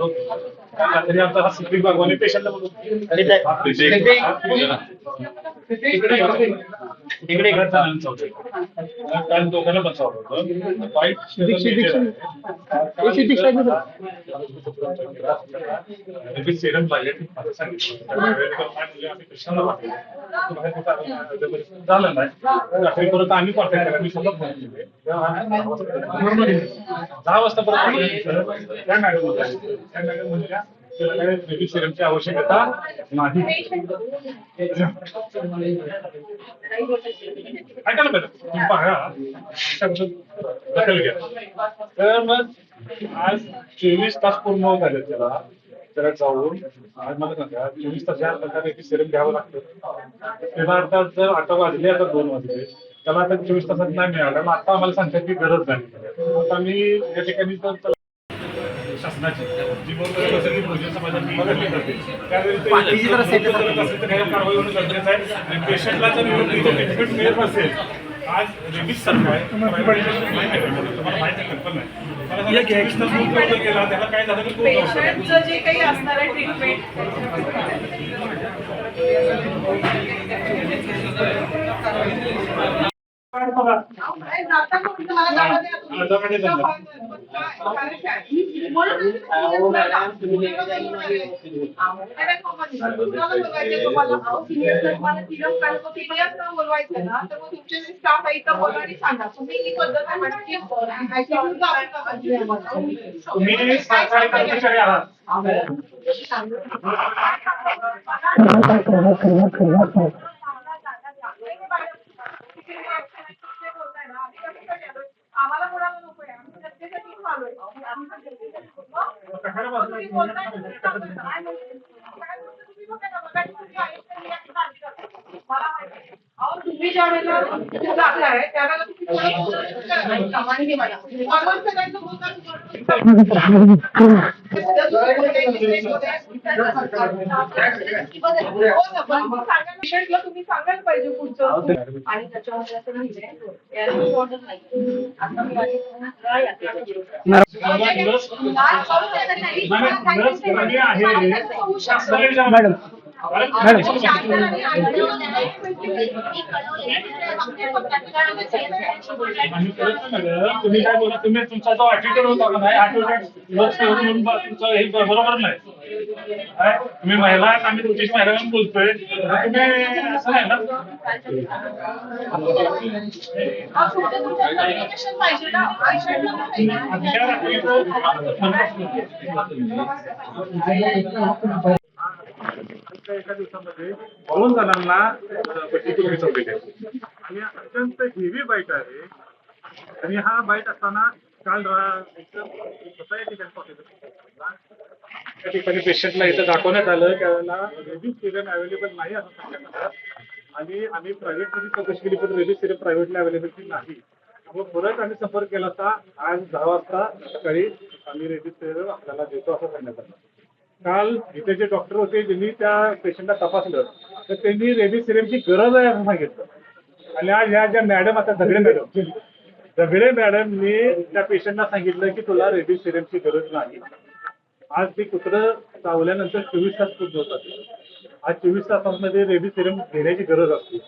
तरी आमचा हा सिद्धिक भगवान पेशंटला इकडे चौधरी कारण दोघांना होतं. वाईट सिरम पाहिजे सांगितलं झालं नाही. रात्री परत आम्ही कॉन्टॅक्ट केला. मी स्वतः फोन केले. दहा वाजता परत. त्या मॅडम होत्या त्या मॅडम त्याला बेबी सिरमची आवश्यकता नाही. ऐका ना मॅडम तुम्ही पहा. दखल घ्या. तर मग आज चोवीस तास पूर्ण झाले त्याला. त्याला जाऊन आज मला सांगा चोवीस तास या प्रकारे सिरम घ्यावं लागतं? तेव्हा आता जर आता वाजले आता दोन वाजले. त्याला आता चोवीस तासात नाही मिळालं. मग आता आम्हाला सांगतात की गरज नाही. आता मी या ठिकाणी तर शासनाची. जी असेल समाजाची. त्यावेळी असेल. कारवाई होणं गरजेचं आहे. आणि पेशंटला जर योग्य ट्रीटमेंट मिळत नसेल आज रेबीज सारखं आहे. तुम्हाला माहिती कल्पना आहे. त्याला काय झालं की. पेशंटचं जे काही असणार आहे ट्रीटमेंट बोलवायचं ना तर मग तुमचे स्टाफ आहे तर आणि सांगा तुम्ही ही पद्धत आहात आम्हाला कोणाला नको आहे आम्ही जनतेसाठी आलोय आम्ही पण जनतेसाठी बोलतो. तुम्ही बोलताय ना, ते चालू आहे. काय म्हणते? काय बोलतो तुम्ही बघा ना, बघा तुम्ही ऐकलं नाही, आता चालू करा. मला माहिती आहे. अहो, तुम्ही ज्या वेळेला जाताय त्यावेळेला तुम्ही मला. सगळ्यांचं पेशंटला तुम्ही सांगायला पाहिजे पुढचं आणि त्याच्यावर असं म्हणजे आता मॅडम तुम्ही काय बोला तुम्ही तुमचा जो ऍटिट्यूड होता का नाही ऍटिट्यूड तुमचं हे. बरोबर नाही तुम्ही महिला आहात, आम्ही तुमची महिला म्हणून बोलतोय तुम्ही असं नाही ना आमच्या एका दिवसामध्ये दोन जणांना आहे. आणि अत्यंत हेवी बाईट आहे. आणि हा बाईट असताना काल. त्या ठिकाणी पेशंटला इथं दाखवण्यात आलं त्यावेळेला रेबीज सिरम अवेलेबल नाही असं सांगण्यात आणि आम्ही प्रायव्हेटमध्ये चौकशी केली पण रेबीज सिरम प्रायव्हेटला अवेलेबिलिटी नाही. त्यामुळे परत आम्ही संपर्क केला असता आज दहा वाजता सकाळी आम्ही रेबीज सिरम आपल्याला देतो असं सांगण्यात आलं. काल इथे जे डॉक्टर होते ज्यांनी त्या पेशंटला तपासलं तर त्यांनी रेबीज सिरमची गरज आहे असं सांगितलं. आणि आज ह्या ज्या मॅडम आता दगडे मॅडम दगडे मॅडमने त्या पेशंटला सांगितलं की तुला रेबीज सिरमची गरज नाही. आज ते कुत्रं चावल्यानंतर चोवीस तास पूर्ण होतात. आज चोवीस तासांमध्ये रेबी सिरम घेण्याची गरज असते.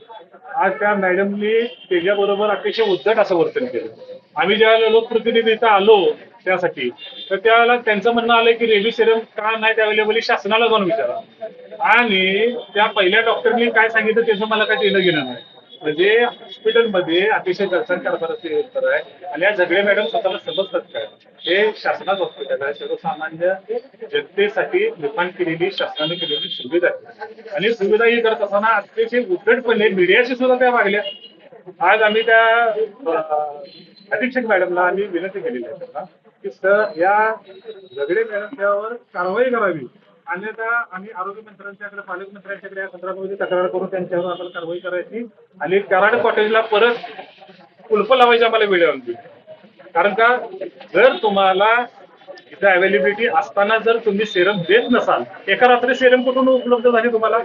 आज त्या मॅडमनी त्याच्याबरोबर अतिशय उद्धट असं वर्तन केलं. आम्ही ज्यावेळेला लोकप्रतिनिधी इथं आलो त्यासाठी. तर त्यावेळेला त्यांचं म्हणणं आलं की रेबीज सिरम का नाही अवेलेबल शासनाला जाऊन विचारा. आणि त्या पहिल्या डॉक्टरनी काय सांगितलं त्याचं मला काही देणं घेणं नाही. म्हणजे हॉस्पिटलमध्ये अतिशय दर्शन कारभाराचे उत्तर आहे. आणि या झगडे मॅडम स्वतःला समजतात काय? हे शासनाच हॉस्पिटल आहे. सर्वसामान्य जनतेसाठी निर्माण केलेली शासनाने केलेली सुविधा आहे. आणि सुविधा ही करत असताना अतिशय उद्धटपणे मीडियाशी सुद्धा त्या वागल्या. आज आम्ही त्या अधीक्षक मॅडमला आम्ही विनंती केलेली आहे त्यांना. की सर या झगडे मॅडम त्यावर कारवाई करावी. अन्यथा आम्ही आरोग्य मंत्र्यांच्याकडे पालकमंत्र्यांच्याकडे या संदर्भामध्ये तक्रार करून त्यांच्यावर आपण कारवाई करायची. आणि कराड कॉटेजला परत कुलप लावायची आम्हाला वेळ आणली कारण का जर तुम्हाला इथं अवेलेबिलिटी असताना जर तुम्ही सेरम देत नसाल एका रात्री सेरम कुठून उपलब्ध झाली तुम्हाला?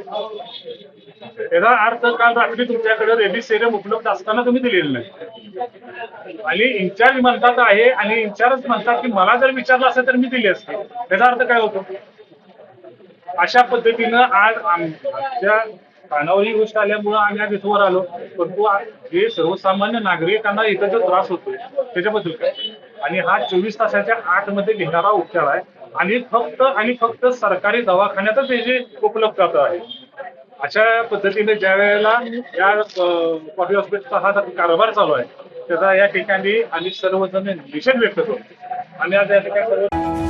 त्याचा अर्थ काल रात्री तुमच्याकडे रेडी सेरम उपलब्ध असताना तुम्ही दिलेलं नाही. आणि इन्चार्ज म्हणतात आहे आणि इन्चार्ज म्हणतात की मला जर विचारलं असेल तर मी दिली असते. त्याचा अर्थ काय होतो? अशा पद्धतीनं आज आमच्या कानावर ही गोष्ट आल्यामुळं आम्ही आज इथवर आलो. परंतु हे जे सर्वसामान्य नागरिकांना इथं जो त्रास होतोय त्याच्याबद्दल काय? आणि हा चोवीस तासाच्या आतमध्ये घेणारा उपचार आहे. आणि फक्त आणि फक्त सरकारी दवाखान्यातच हे जे उपलब्धता आहे. अशा पद्धतीने ज्या वेळेला या कॉफी हॉस्पिटलचा हा कारभार चालू आहे त्याचा या ठिकाणी आम्ही सर्वजण निषेध व्यक्त करतो. आणि आज या ठिकाणी सर्व